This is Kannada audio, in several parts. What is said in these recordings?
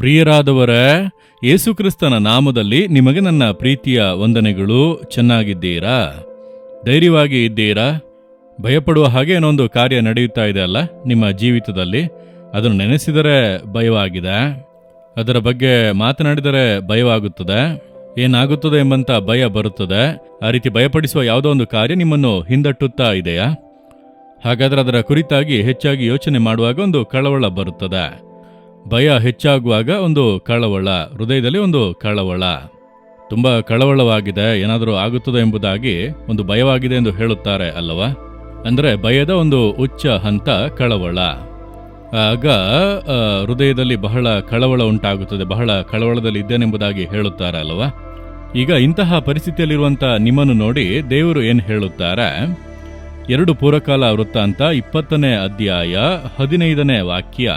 ಪ್ರಿಯರಾದವರೇ, ಯೇಸುಕ್ರಿಸ್ತನ ನಾಮದಲ್ಲಿ ನಿಮಗೆ ನನ್ನ ಪ್ರೀತಿಯ ವಂದನೆಗಳು ಚೆನ್ನಾಗಿದ್ದೀರಾ? ಧೈರ್ಯವಾಗಿ ಇದ್ದೀರಾ? ಭಯಪಡುವ ಹಾಗೆ ಏನೊಂದು ಕಾರ್ಯ ನಡೆಯುತ್ತಾ ಇದೆ ಅಲ್ಲ ನಿಮ್ಮ ಜೀವಿತದಲ್ಲಿ? ಅದನ್ನು ನೆನೆಸಿದರೆ ಭಯವಾಗಿದೆ. ಅದರ ಬಗ್ಗೆ ಮಾತನಾಡಿದರೆ ಭಯವಾಗುತ್ತದೆ. ಏನಾಗುತ್ತದೆ ಎಂಬಂತ ಭಯ ಬರುತ್ತದೆ. ಆ ರೀತಿ ಭಯಪಡಿಸುವ ಯಾವುದೋ ಒಂದು ಕಾರ್ಯ ನಿಮ್ಮನ್ನು ಹಿಂದಟ್ಟುತ್ತಾ ಇದೆಯಾ? ಹಾಗಾದರೆ ಅದರ ಕುರಿತಾಗಿ ಹೆಚ್ಚಾಗಿ ಯೋಚನೆ ಮಾಡುವಾಗ ಒಂದು ಕಳವಳ ಬರುತ್ತದೆ. ಭಯ ಹೆಚ್ಚಾಗುವಾಗ ಒಂದು ಕಳವಳ, ಹೃದಯದಲ್ಲಿ ಒಂದು ಕಳವಳ. ತುಂಬ ಕಳವಳವಾಗಿದೆ, ಏನಾದರೂ ಆಗುತ್ತದೆ ಎಂಬುದಾಗಿ ಒಂದು ಭಯವಾಗಿದೆ ಎಂದು ಹೇಳುತ್ತಾರೆ ಅಲ್ಲವಾ? ಅಂದರೆ ಭಯದ ಒಂದು ಉಚ್ಚ ಹಂತ ಕಳವಳ. ಆಗ ಹೃದಯದಲ್ಲಿ ಬಹಳ ಕಳವಳ ಉಂಟಾಗುತ್ತದೆ, ಬಹಳ ಕಳವಳದಲ್ಲಿ ಇದ್ದೇನೆಂಬುದಾಗಿ ಹೇಳುತ್ತಾರೆ ಅಲ್ವಾ ಈಗ ಇಂತಹ ಪರಿಸ್ಥಿತಿಯಲ್ಲಿರುವಂಥ ನಿಮ್ಮನ್ನು ನೋಡಿ ದೇವರು ಏನು ಹೇಳುತ್ತಾರೆ? ಎರಡು ಪೂರ್ವಕಾಲ ವೃತ್ತಾಂತ ಇಪ್ಪತ್ತನೇ ಅಧ್ಯಾಯ ಹದಿನೈದನೇ ವಾಕ್ಯ.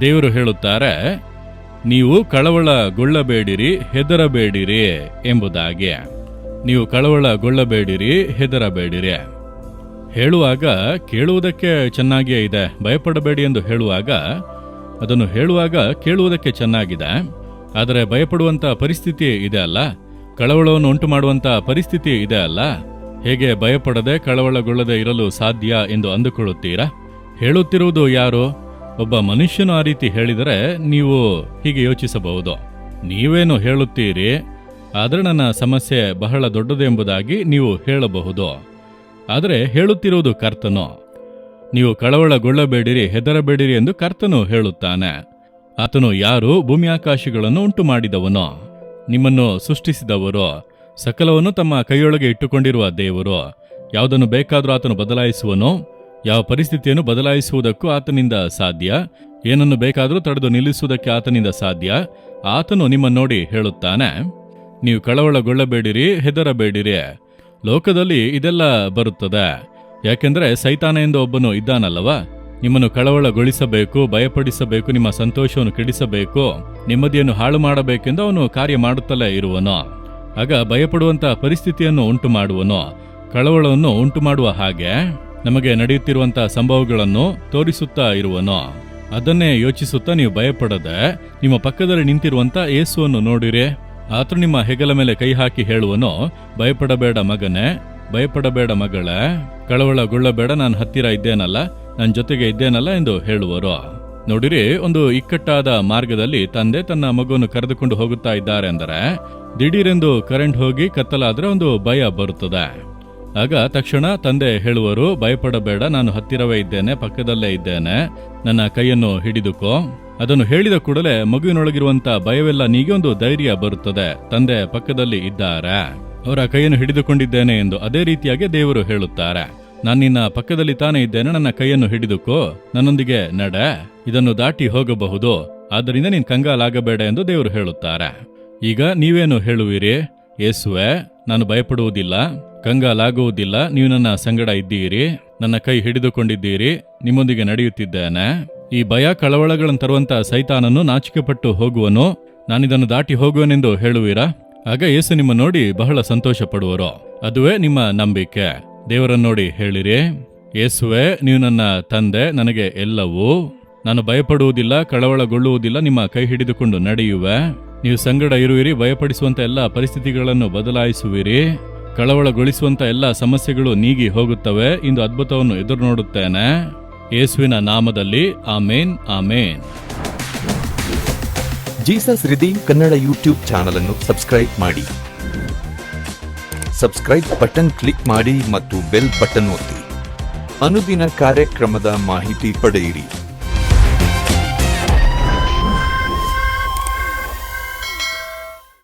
ದೇವರು ಹೇಳುತ್ತಾರೆ, ನೀವು ಕಳವಳಗೊಳ್ಳಬೇಡಿರಿ, ಹೆದರಬೇಡಿರಿ ಎಂಬುದಾಗಿ. ನೀವು ಕಳವಳಗೊಳ್ಳಬೇಡಿರಿ, ಹೆದರಬೇಡಿರಿ ಹೇಳುವಾಗ ಕೇಳುವುದಕ್ಕೆ ಚೆನ್ನಾಗಿಯೇ ಇದೆ. ಭಯಪಡಬೇಡಿ ಎಂದು ಹೇಳುವಾಗ, ಅದನ್ನು ಹೇಳುವಾಗ ಕೇಳುವುದಕ್ಕೆ ಚೆನ್ನಾಗಿದೆ. ಆದರೆ ಭಯಪಡುವಂಥ ಪರಿಸ್ಥಿತಿ ಇದೆ ಅಲ್ಲ? ಕಳವಳವನ್ನು ಉಂಟು ಮಾಡುವಂಥ ಪರಿಸ್ಥಿತಿ ಇದೆ ಅಲ್ಲ? ಹೇಗೆ ಭಯಪಡದೆ ಕಳವಳಗೊಳ್ಳದೆ ಇರಲು ಸಾಧ್ಯ ಎಂದು ಅಂದುಕೊಳ್ಳುತ್ತೀರಾ? ಹೇಳುತ್ತಿರುವುದು ಯಾರು? ಒಬ್ಬ ಮನುಷ್ಯನು ಆ ರೀತಿ ಹೇಳಿದರೆ ನೀವು ಹೀಗೆ ಯೋಚಿಸಬಹುದು. ನೀವೇನು ಹೇಳುತ್ತೀರಿ? ಆದರೆ ನನ್ನ ಸಮಸ್ಯೆ ಬಹಳ ದೊಡ್ಡದು ಎಂಬುದಾಗಿ ನೀವು ಹೇಳಬಹುದು. ಆದರೆ ಹೇಳುತ್ತಿರುವುದು ಕರ್ತನು. ನೀವು ಕಳವಳಗೊಳ್ಳಬೇಡಿರಿ, ಹೆದರಬೇಡಿರಿ ಎಂದು ಕರ್ತನು ಹೇಳುತ್ತಾನೆ. ಆತನು ಯಾರು? ಭೂಮಿ ಆಕಾಶಗಳನ್ನು ಉಂಟು ಮಾಡಿದವನು ನಿಮ್ಮನ್ನು ಸೃಷ್ಟಿಸಿದವರು. ಸಕಲವನ್ನು ತಮ್ಮ ಕೈಯೊಳಗೆ ಇಟ್ಟುಕೊಂಡಿರುವ ದೇವರು. ಯಾವುದನ್ನು ಬೇಕಾದರೂ ಆತನು ಬದಲಾಯಿಸುವನು. ಯಾವ ಪರಿಸ್ಥಿತಿಯನ್ನು ಬದಲಾಯಿಸುವುದಕ್ಕೂ ಆತನಿಂದ ಸಾಧ್ಯ? ಏನನ್ನು ಬೇಕಾದರೂ ತಡೆದು ನಿಲ್ಲಿಸುವುದಕ್ಕೆ ಆತನಿಂದ ಸಾಧ್ಯ? ಆತನು ನಿಮ್ಮನ್ನು ನೋಡಿ ಹೇಳುತ್ತಾನೆ. ನೀವು ಕಳವಳಗೊಳ್ಳಬೇಡಿರಿ, ಹೆದರಬೇಡಿರಿ. ಲೋಕದಲ್ಲಿ ಇದೆಲ್ಲ ಬರುತ್ತದೆ. ಯಾಕೆಂದರೆ ಸೈತಾನ ಎಂದು ಒಬ್ಬನು ಇದ್ದಾನಲ್ಲವ? ನಿಮ್ಮನ್ನು ಕಳವಳಗೊಳಿಸಬೇಕು, ಭಯಪಡಿಸಬೇಕು, ನಿಮ್ಮ ಸಂತೋಷವನ್ನು ಕೆಡಿಸಬೇಕು, ನೆಮ್ಮದಿಯನ್ನು ಹಾಳು ಮಾಡಬೇಕೆಂದು ಅವನು ಕಾರ್ಯ ಮಾಡುತ್ತಲೇ ಇರುವನು. ಆಗ ಭಯಪಡುವಂತಹ ಪರಿಸ್ಥಿತಿಯನ್ನು ಉಂಟು ಮಾಡುವನು ಕಳವಳವನ್ನು ಉಂಟು ಮಾಡುವ ಹಾಗೆ ನಮಗೆ ನಡೆಯುತ್ತಿರುವಂತಹ ಸಂಭವಗಳನ್ನು ತೋರಿಸುತ್ತಾ ಇರುವನು, ಅದನ್ನೇ ಯೋಚಿಸುತ್ತಾ ನೀವು ಭಯಪಡದೆ ನಿಮ್ಮ ಪಕ್ಕದಲ್ಲಿ ನಿಂತಿರುವಂತ ಯೇಸುವನ್ನು ನೋಡಿರಿ. ಆತನು ನಿಮ್ಮ ಹೆಗಲ ಮೇಲೆ ಕೈ ಹಾಕಿ ಹೇಳುವನು, ಭಯಪಡಬೇಡ ಮಗನೇ, ಭಯಪಡಬೇಡ ಮಗಳೇ, ಕಳವಳಗೊಳ್ಳಬೇಡ, ನಾನು ಹತ್ತಿರ ಇದ್ದೇನಲ್ಲ, ನನ್ನ ಜೊತೆಗೆ ಇದ್ದೇನಲ್ಲ ಎಂದು ಹೇಳುವರು. ನೋಡಿರಿ, ಒಂದು ಇಕ್ಕಟ್ಟಾದ ಮಾರ್ಗದಲ್ಲಿ ತಂದೆ ತನ್ನ ಮಗುವನ್ನು ಕರೆದುಕೊಂಡು ಹೋಗುತ್ತಾ ಇದ್ದಾರೆ ಅಂದರೆ, ದಿಢೀರೆಂದು ಕರೆಂಟ್ ಹೋಗಿ ಕತ್ತಲಾದ್ರೆ ಒಂದು ಭಯ ಬರುತ್ತದೆ. ಆಗ ತಕ್ಷಣ ತಂದೆ ಹೇಳುವರು, ಭಯಪಡಬೇಡ, ನಾನು ಹತ್ತಿರವೇ ಇದ್ದೇನೆ, ಪಕ್ಕದಲ್ಲೇ ಇದ್ದೇನೆ. ನನ್ನ ಕೈಯನ್ನು ಹಿಡಿದುಕೋ. ಅದನ್ನು ಹೇಳಿದ ಕೂಡಲೇ ಮಗುವಿನೊಳಗಿರುವಂತ ಭಯವೆಲ್ಲ ನೀಗೊಂದು ಧೈರ್ಯ ಬರುತ್ತದೆ. ತಂದೆ ಪಕ್ಕದಲ್ಲಿ ಇದ್ದಾರೆ. ಅವರ ಕೈಯನ್ನು ಹಿಡಿದುಕೊಂಡಿದ್ದೇನೆ ಎಂದು ಅದೇ ರೀತಿಯಾಗಿ ದೇವರು ಹೇಳುತ್ತಾರೆ. ನಾನು ನಿನ್ನ ಪಕ್ಕದಲ್ಲಿ ತಾನೇ ಇದ್ದೇನೆ, ನನ್ನ ಕೈಯನ್ನು ಹಿಡಿದುಕೋ. ನನ್ನೊಂದಿಗೆ ನಡ. ಇದನ್ನು ದಾಟಿ ಹೋಗಬಹುದು. ಆದ್ದರಿಂದ ನೀನು ಕಂಗಾಲಾಗಬೇಡ ಎಂದು ದೇವರು ಹೇಳುತ್ತಾರೆ. ಈಗ ನೀವೇನು ಹೇಳುವಿರಿ? ಯೇಸುವೆ, ನಾನು ಭಯಪಡುವುದಿಲ್ಲ. ಕಂಗಾಲಾಗುವುದಿಲ್ಲ ನೀವು ನನ್ನ ಸಂಗಡ ಇದ್ದೀರಿ. ನನ್ನ ಕೈ ಹಿಡಿದುಕೊಂಡಿದ್ದೀರಿ. ನಿಮ್ಮೊಂದಿಗೆ ನಡೆಯುತ್ತಿದ್ದೇನೆ. ಈ ಭಯ ಕಳವಳಗಳನ್ನು ತರುವಂತಹ ಸೈತಾನನ್ನು ನಾಚಿಕೆಪಟ್ಟು ಹೋಗುವನು. ನಾನಿದನ್ನು ದಾಟಿ ಹೋಗುವನೆಂದು ಹೇಳುವಿರಾ? ಆಗ ಯೇಸು ನಿಮ್ಮ ನೋಡಿ ಬಹಳ ಸಂತೋಷ ಪಡುವರು ಅದುವೇ ನಿಮ್ಮ ನಂಬಿಕೆ. ದೇವರನ್ನು ನೋಡಿ ಹೇಳಿರಿ. ಏಸುವೆ ನೀವು ನನ್ನ ತಂದೆ, ನನಗೆ ಎಲ್ಲವೂ. ನಾನು ಭಯಪಡುವುದಿಲ್ಲ, ಕಳವಳಗೊಳ್ಳುವುದಿಲ್ಲ, ನಿಮ್ಮ ಕೈ ಹಿಡಿದುಕೊಂಡು ನಡೆಯುವೆ. ನೀವು ಸಂಗಡ ಇರುವಿರಿ ಭಯಪಡಿಸುವಂತ ಎಲ್ಲ ಪರಿಸ್ಥಿತಿಗಳನ್ನು ಬದಲಾಯಿಸುವಿರಿ. ಕಳವಳಗೊಳಿಸುವಂತ ಎಲ್ಲ ಸಮಸ್ಯೆಗಳು ನೀಗಿ ಹೋಗುತ್ತವೆ. ಇಂದು ಅದ್ಭುತವನ್ನು ಎದುರು ನೋಡುತ್ತೇನೆ ಯೇಸುವಿನ ನಾಮದಲ್ಲಿ ಆಮೇನ್ ಆಮೇನ್. Jesus redeem Kannada YouTube channel ಅನ್ನು ಸಬ್ಸ್ಕ್ರೈಬ್ ಮಾಡಿ. ಸಬ್ಸ್ಕ್ರೈಬ್ ಬಟನ್ ಕ್ಲಿಕ್ ಮಾಡಿ ಮತ್ತು ಬೆಲ್ ಬಟನ್ ಒತ್ತಿ. ಅನುದಿನ ಕಾರ್ಯಕ್ರಮದ ಮಾಹಿತಿ ಪಡೆಯಿರಿ.